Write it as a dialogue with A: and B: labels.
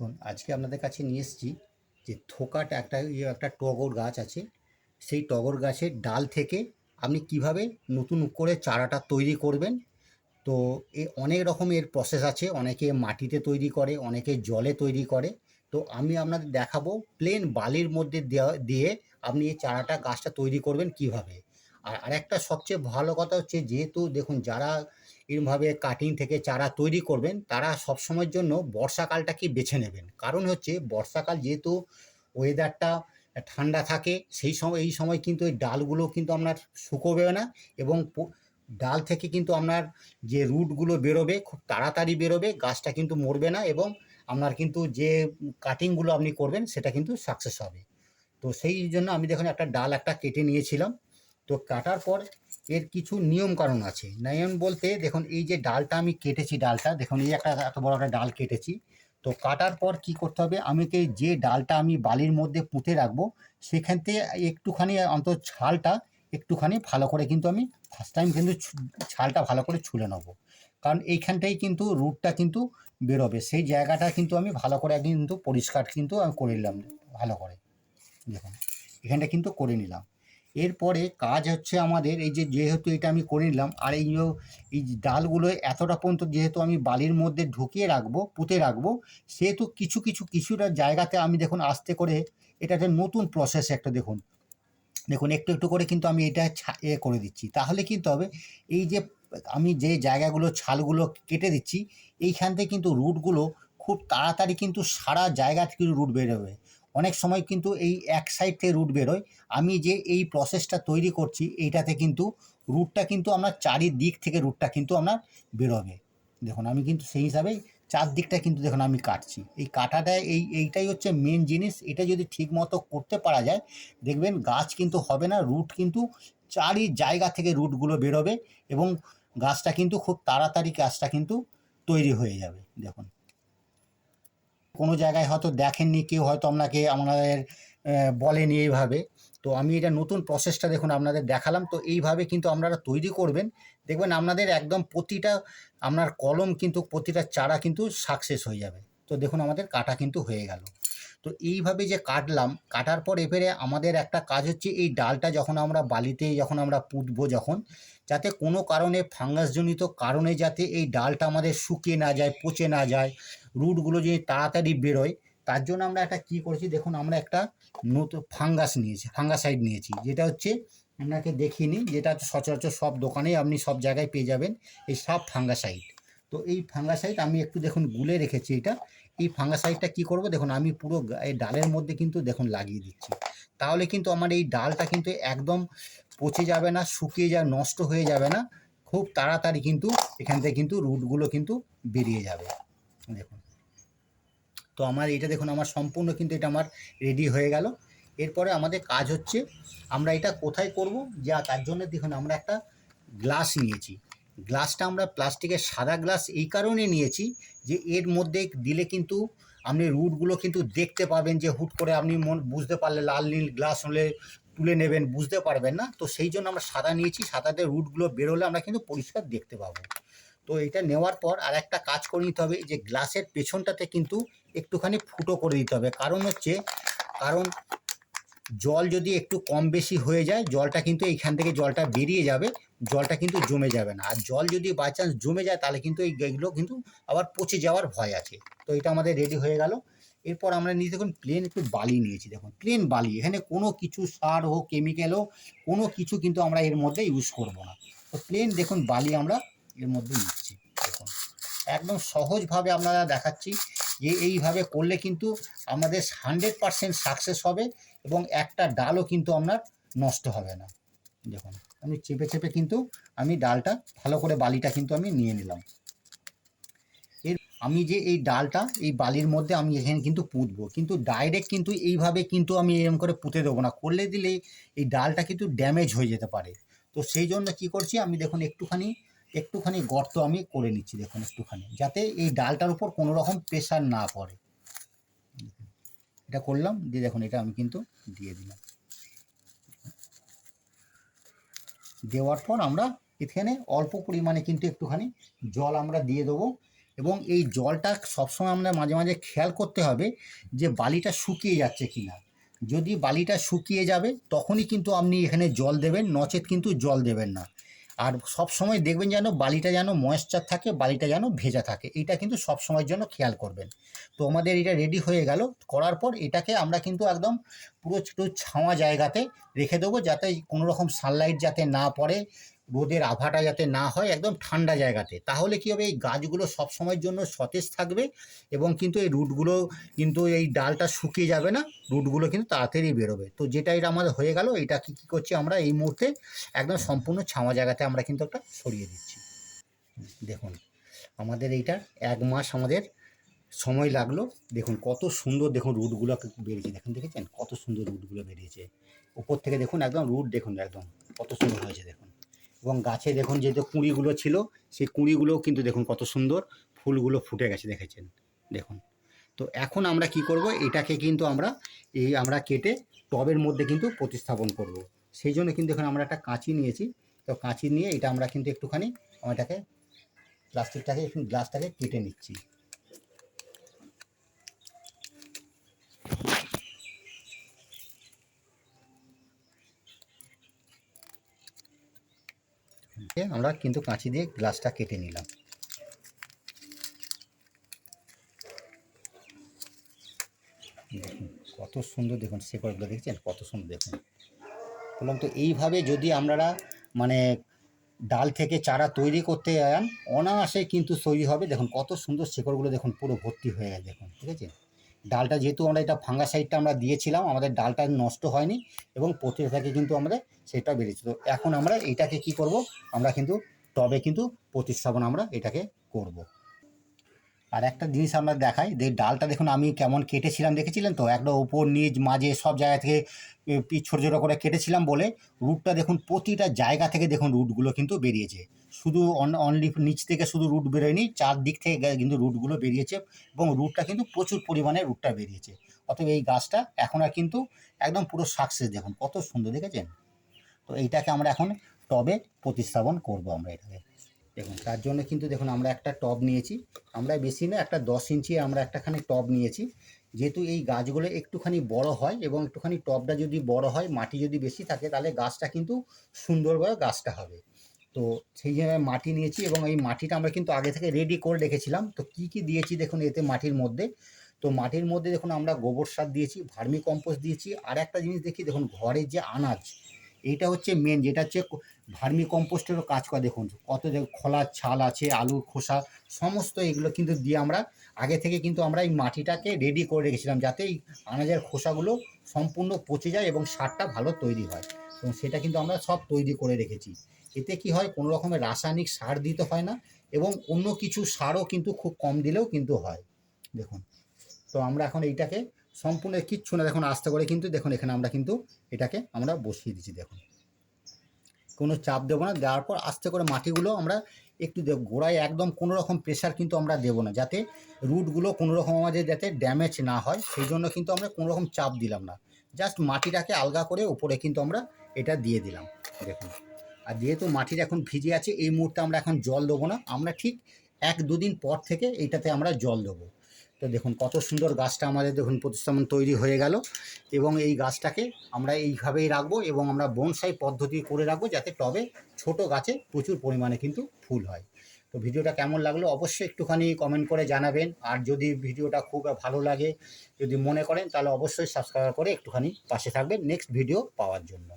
A: দেখুন, আজকে আপনাদের কাছে নিয়ে এসেছি যে থোকাটা একটা ইয়ে একটা টগর গাছ আছে। সেই টগর গাছের ডাল থেকে আপনি কীভাবে নতুন করে চারাটা তৈরি করবেন? তো এ অনেক রকমের প্রসেস আছে। অনেকে মাটিতে তৈরি করে, অনেকে জলে তৈরি করে। তো আমি আপনাদের দেখাবো প্লেন বালির মধ্যে দেওয়া দিয়ে আপনি এই চারাটা, গাছটা তৈরি করবেন কীভাবে। আর আরেকটা সবচেয়ে ভালো কথা হচ্ছে, যেহেতু দেখুন, যারা এরমভাবে কাটিং থেকে চারা তৈরি করবেন, তারা সবসময়ের জন্য বর্ষাকালটাকে বেছে নেবেন? কারণ হচ্ছে বর্ষাকাল যেহেতু ওয়েদারটা ঠান্ডা থাকে, সেই সময় এই সময় কিন্তু এই ডালগুলো কিন্তু আপনার শুকোবে না এবং ডাল থেকে কিন্তু আপনার যে রুটগুলো বেরোবে, খুব তাড়াতাড়ি বেরোবে, গাছটা কিন্তু মরবে না এবং আপনার কিন্তু যে কাটিংগুলো আপনি করবেন, সেটা কিন্তু সাকসেস হবে। তো সেই জন্য আমি দেখুন একটা ডাল একটা কেটে নিয়েছিলাম। তো কাটার পর এর কিছু নিয়ম কারণ আছে। নিয়ম বলতে দেখুন, এই যে ডালটা আমি কেটেছি, ডালটা, দেখুন, এই একটা এত বড় একটা ডাল কেটেছি। তো কাটার পর কি করতে হবে? আমাকে যে ডালটা আমি বালির মধ্যে পুঁতে রাখব, সেখান থেকে একটুখানি অন্তত ছালটা একটুখানি ভালো করে কিন্তু আমি ফার্স্ট টাইম কিন্তু ছালটা ভালো করে ছুলে নেব। কারণ এইখানটাই কিন্তু রুটটা কিন্তু বেরোবে। সেই জায়গাটা কিন্তু আমি ভালো করে কিন্তু পরিষ্কার কিন্তু আমি করে নিলাম, ভালো করে। দেখুন, এখানটা কিন্তু করে নিলাম। এরপরে কাজ হচ্ছে আমাদের, এই যে যেহেতু এটা আমি করে নিলাম, আর এই এই ডালগুলো এতটা পর্যন্ত যেহেতু আমি বালির মধ্যে ঢুকিয়ে রাখব, পুঁতে রাখব, সেহেতু কিছু কিছু, কিছুটা জায়গাতে আমি দেখুন আস্তে করে এটা একটা নতুন প্রসেস একটা দেখুন। দেখুন, একটু একটু করে কিন্তু আমি এটা এ করে দিচ্ছি। তাহলে কিন্তু হবে, এই যে আমি যে জায়গাগুলো, ছালগুলো কেটে দিচ্ছি, এইখান থেকে কিন্তু রুটগুলো খুব তাড়াতাড়ি কিন্তু সারা জায়গা থেকে রুট বেরোবে অনেক সময় কিন্তু এই এক সাইড থেকে রুট বেরোয়। আমি যে এই প্রসেসটা তৈরি করছি, এইটাতে কিন্তু রুটটা কিন্তু আপনার চারিদিক থেকে রুটটা কিন্তু আপনার বেরোবে। দেখুন, আমি কিন্তু সেই হিসাবে চারদিকটা কিন্তু দেখুন আমি কাটছি। এই কাটাটা, এই, এইটাই হচ্ছে মেন জিনিস। এটা যদি ঠিক মতো করতে পারা যায়, দেখবেন গাছ কিন্তু হবে না রুট কিন্তু চারি জায়গা থেকে রুটগুলো বেরোবে এবং গাছটা কিন্তু খুব তাড়াতাড়ি গাছটা কিন্তু তৈরি হয়ে যাবে। দেখুন কোনো জায়গায় হয়তো দেখেননি, কেউ হয়তো আপনাকে আমাদের বলেনি এইভাবে। তো আমি এটা নতুন প্রসেসটা দেখুন আপনাদের দেখালাম। তো এইভাবে কিন্তু আপনারা তৈরি করবেন। দেখবেন আপনাদের একদম প্রতিটা, আপনার কলম কিন্তু প্রতিটা চারা কিন্তু সাকসেস হয়ে যাবে। তো দেখুন আমাদের কাটা কিন্তু হয়ে গেল। তো এইভাবে যে কাটলাম, কাটার পর এবারে আমাদের একটা কাজ হচ্ছে এই ডালটা যখন আমরা বালিতে যখন আমরা পুঁতবো যখন, যাতে কোনো কারণে ফাঙ্গাসজনিত কারণে যাতে এই ডালটা আমাদের শুকিয়ে না যায়, পচে না যায়, রুটগুলো যদি তাড়াতাড়ি বেরোয়, তার জন্য আমরা একটা কী করেছি, দেখুন আমরা একটা নতুন ফাঙ্গাস নিয়েছি, ফাঙ্গাসাইড নিয়েছি, যেটা হচ্ছে আপনাকে দেখিনি যেটা সচরাচর সব দোকানেই আপনি সব জায়গায় পেয়ে যাবেন, এই সব ফাঙ্গাসাইড। তো এই ফাঙ্গাসাইড আমি একটু দেখুন গুলে রেখেছি এটা এই ফাঙ্গাসাইডটা কি করব? দেখুন, আমি পুরো এই ডালের মধ্যে কিন্তু দেখুন লাগিয়ে দিচ্ছি। তাহলে কিন্তু আমার এই ডালটা কিন্তু একদম পচে যাবে না, শুকিয়ে যা, নষ্ট হয়ে যাবে না। খুব তাড়াতাড়ি কিন্তু এখান থেকে কিন্তু রুটগুলো কিন্তু বেরিয়ে যাবে। দেখুন। তো আমার এটা দেখুন, আমার সম্পূর্ণ কিন্তু এটা আমার রেডি হয়ে গেল। এরপরে আমাদের কাজ হচ্ছে, আমরা এটা কোথায় করব? যা তার জন্য দেখুন, আমরা একটা গ্লাস নিয়েছি। গ্লাসটা আমরা প্লাস্টিকের সাদা গ্লাস এই কারণে নিয়েছি যে এর মধ্যে দিলে কিন্তু আপনি রুটগুলো কিন্তু দেখতে পাবেন যে হুট করে আপনি মন, বুঝতে পারলে লাল, নীল গ্লাস হলে তুলে নেবেন, বুঝতে পারবেন না। তো সেই জন্য আমরা সাদা নিয়েছি, সাদাতে রুটগুলো বেরোলে আমরা কিন্তু পরিষ্কার দেখতে পাবো। তো এটা নেওয়ার পর আর একটা কাজ করে নিতে হবে, যে গ্লাসের পেছনটাতে কিন্তু একটুখানি ফুটো করে দিতে হবে। কারণ হচ্ছে, কারণ জল যদি একটু কম বেশি হয়ে যায়, জলটা কিন্তু এইখান থেকে জলটা বেরিয়ে যাবে, জলটা কিন্তু জমে যাবে না। আর জল যদি বাই চান্স জমে যায়, তাহলে কিন্তু এই এগুলো কিন্তু আবার পচে যাওয়ার ভয় আছে। তো এটা আমাদের রেডি হয়ে গেল। এরপর আমরা নিয়ে দেখুন প্লেন একটু বালি নিয়েছি দেখুন প্লেন বালি। এখানে কোনো কিছু সার হোক কেমিক্যাল হোক, কোনো কিছু কিন্তু আমরা এর মধ্যে ইউজ করব না। তো প্লেন দেখুন, বালি আমরা এর মধ্যে নিচ্ছি। দেখুন, একদম সহজভাবে আপনারা দেখাচ্ছি। যে এইভাবে করলে কিন্তু আমাদের হান্ড্রেড পারসেন্ট সাকসেস হবে এবং একটা ডালও কিন্তু আপনার নষ্ট হবে না। দেখুন, আমি চেপে চেপে কিন্তু আমি ডালটা, ভালো করে বালিটা কিন্তু আমি নিয়ে নিলাম। এর, আমি যে এই ডালটা, এই বালির মধ্যে আমি এখানে কিন্তু পুঁতবো, কিন্তু ডাইরেক্ট কিন্তু এইভাবে কিন্তু আমি এরকম করে পুঁতে দেবো না। করলে দিলে এই ডালটা কিন্তু ড্যামেজ হয়ে যেতে পারে। তো সেই জন্য কি করছি, আমি দেখুন একটুখানি একটুখানি গর্ত আমি করে নিচ্ছি দেখুন একটুখানি, যাতে এই ডালটার উপর কোনো রকম প্রেশার না পড়ে। এটা করলাম, দিয়ে দেখুন এটা আমি কিন্তু দিয়ে দিলাম। দেওয়ার পর আমরা এখানে অল্প পরিমাণে কিন্তু একটুখানি জল আমরা দিয়ে দেবো এবং এই জলটা সবসময় আমরা মাঝে মাঝে খেয়াল করতে হবে যে বালিটা শুকিয়ে যাচ্ছে কি না যদি বালিটা শুকিয়ে যাবে, তখনই কিন্তু আপনি এখানে জল দেবেন, নচেত কিন্তু জল দেবেন না। আর সব সময় দেখবেন যেন বালিটা যেন ময়েশ্চার থাকে, বালিটা যেন ভেজা থাকে। এটা কিন্তু সব সময়ের জন্য খেয়াল করবেন। তো আমাদের এটা রেডি হয়ে গেল। করার পর এটাকে আমরা কিন্তু একদম পুরো একটু ছাওয়া জায়গাতে রেখে দেবো যাতে কোনো রকম সানলাইট যাতে না পড়ে। রোদের আভাটা যাতে না হয় একদম ঠান্ডা জায়গাতে, তাহলে কী হবে? এই গাছগুলো সব সময়ের জন্য সতেজ থাকবে এবং কিন্তু এই রুটগুলো কিন্তু এই ডালটা শুকিয়ে যাবে না, রুটগুলো কিন্তু তাড়াতাড়ি বেরোবে। তো যেটা এটা আমাদের হয়ে গেল এটা কি কী করছি আমরা এই মুহূর্তে একদম সম্পূর্ণ ছাওয়া জায়গাতে আমরা কিন্তু একটা সরিয়ে দিচ্ছি। দেখুন, আমাদের এইটা এক মাস আমাদের সময় লাগল। দেখুন, কত সুন্দর দেখুন রুটগুলো বেরিয়েছে। দেখুন, দেখেছেন? কত সুন্দর রুটগুলো বেরিয়েছে। উপর থেকে দেখুন, একদম রুট দেখুন, একদম কত সুন্দর হয়েছে, দেখুন। এবং গাছে দেখুন যে কুঁড়িগুলো ছিল, সেই কুঁড়িগুলোও কিন্তু দেখুন কত সুন্দর ফুলগুলো ফুটে গেছে দেখেছেন, দেখুন। তো এখন আমরা কি করব? এটাকে কিন্তু আমরা এই আমরা কেটে টবের মধ্যে কিন্তু প্রতিস্থাপন করব। সেই জন্য কিন্তু এখন আমরা একটা কাঁচি নিয়েছি। তো কাঁচি নিয়ে এটা আমরা কিন্তু একটুখানি আমরা এটাকে প্লাস্টিকটাকে, গ্লাসটাকে কেটে নিচ্ছি। আমরা কিন্তু কাঁচি দিয়ে গ্লাসটা কেটে নিলাম। দেখুন, কত সুন্দর দেখুন শেকড়গুলো দেখছেন? কত সুন্দর দেখুন। বললাম তো এইভাবে যদি আমরা মানে ডাল থেকে চারা তৈরি করতে যান অনায়াসে কিন্তু তৈরি হবে। দেখুন কত সুন্দর শেকড়গুলো দেখুন পুরো ভর্তি হয়ে গেছে দেখুন, ঠিক আছে? ডালটা যেহেতু আমরা এটা ফাঙ্গা সাইডটা আমরা দিয়েছিলাম, আমাদের ডালটা নষ্ট হয়নি এবং পচে থেকে কিন্তু আমাদের সেটা বেড়েছিল এখন আমরা এটাকে কি করব? আমরা কিন্তু টবে কিন্তু প্রতিস্থাপন আমরা এটাকে করব। আর একটা জিনিস আমরা দেখাই, যে ডালটা দেখুন আমি কেমন কেটেছিলাম, দেখেছিলেন তো? একটা ওপর, নিচ, মাঝে সব জায়গা থেকে ছোটো ছোটো করে কেটেছিলাম বলে রুটটা দেখুন প্রতিটা জায়গা থেকে দেখুন রুটগুলো কিন্তু বেরিয়েছে। শুধু অনলি নিচ থেকে শুধু রুট বেরোয়নি, চারদিক থেকে কিন্তু রুটগুলো বেরিয়েছে এবং রুটটা কিন্তু প্রচুর পরিমাণে রুটটা বেরিয়েছে। অতএব এই গাছটা এখন আর কিন্তু একদম পুরো সাকসেস দেখুন, কত সুন্দর, দেখেছেন? তো এইটাকে আমরা এখন টবে প্রতিস্থাপন করব আমরা এটাকে। দেখুন, তার জন্য কিন্তু দেখুন, আমরা একটা টব নিয়েছি। আমরা বেশি না, একটা দশ ইঞ্চি আমরা একটাখানি টব নিয়েছি। যেহেতু এই গাছগুলো একটুখানি বড় হয় এবং একটুখানি টবটা যদি বড় হয়, মাটি যদি বেশি থাকে, তাহলে গাছটা কিন্তু সুন্দরভাবে গাছটা হবে। তো সেই জন্য মাটি নিয়েছি এবং এই মাটিটা আমরা কিন্তু আগে থেকে রেডি করে রেখেছিলাম। তো কি কি দিয়েছি দেখুন, এতে মাটির মধ্যে। তো মাটির মধ্যে দেখুন, আমরা গোবর সার দিয়েছি ভার্মি কম্পোস্ট দিয়েছি। আর একটা জিনিস দেখি, দেখুন, ঘরের যে আনাজ, এইটা হচ্ছে মেন যেটা হচ্ছে ভার্মি কম্পোস্টেরও কাজ করে। দেখুন কত যে খোলার ছাল আছে, আলুর খোসা, সমস্ত এগুলো কিন্তু দিয়ে আমরা আগে থেকে কিন্তু আমরা এই মাটিটাকে রেডি করে রেখেছিলাম যাতে এই আনাজের খোসাগুলো সম্পূর্ণ পচে যায় এবং সারটা ভালো তৈরি হয়। এবং সেটা কিন্তু আমরা সব তৈরি করে রেখেছি। এতে কি হয়, কোনো রকমের রাসায়নিক সার দিতে হয় না এবং অন্য কিছু সারও কিন্তু খুব কম দিলেও কিন্তু হয়। দেখুন, তো আমরা এখন এইটাকে সম্পূর্ণ কিচ্ছু না, দেখুন আস্তে করে কিন্তু, দেখুন এখানে আমরা কিন্তু এটাকে আমরা বসিয়ে দিচ্ছি, দেখুন। কোনো চাপ দেবো না। দেওয়ার পর আস্তে করে মাটিগুলো আমরা একটু দেব। গোড়ায় একদম কোনো রকম প্রেশার কিন্তু আমরা দেবো না। যাতে রুটগুলো কোনো রকম আমাদের যাতে ড্যামেজ না হয়, সেই জন্য কিন্তু আমরা কোনো রকম চাপ দিলাম না। জাস্ট মাটিটাকে আলগা করে উপরে কিন্তু আমরা এটা দিয়ে দিলাম। দেখুন। আর যেহেতু মাটির এখন ভিজে আছে, এই মুহূর্তে আমরা এখন জল দেবো না। আমরা ঠিক এক দুদিন পর থেকে এইটাতে আমরা জল দেবো। তো দেখুন কত সুন্দর গাছটা আমাদের দেখুন প্রতিস্থাপন তৈরি হয়ে গেল এবং এই গাছটাকে আমরা এইভাবেই রাখব এবং আমরা বনসাই পদ্ধতি করে রাখব যাতে টবে ছোট গাছে প্রচুর পরিমাণে কিন্তু ফুল হয়। তো ভিডিওটা কেমন লাগল অবশ্যই একটুখানি কমেন্ট করে জানাবেন। আর যদি ভিডিওটা খুব ভালো লাগে, যদি মনে করেন তাহলে অবশ্যই সাবস্ক্রাইব করে একটুখানি পাশে থাকবেন। নেক্সট ভিডিও পাওয়ার জন্য।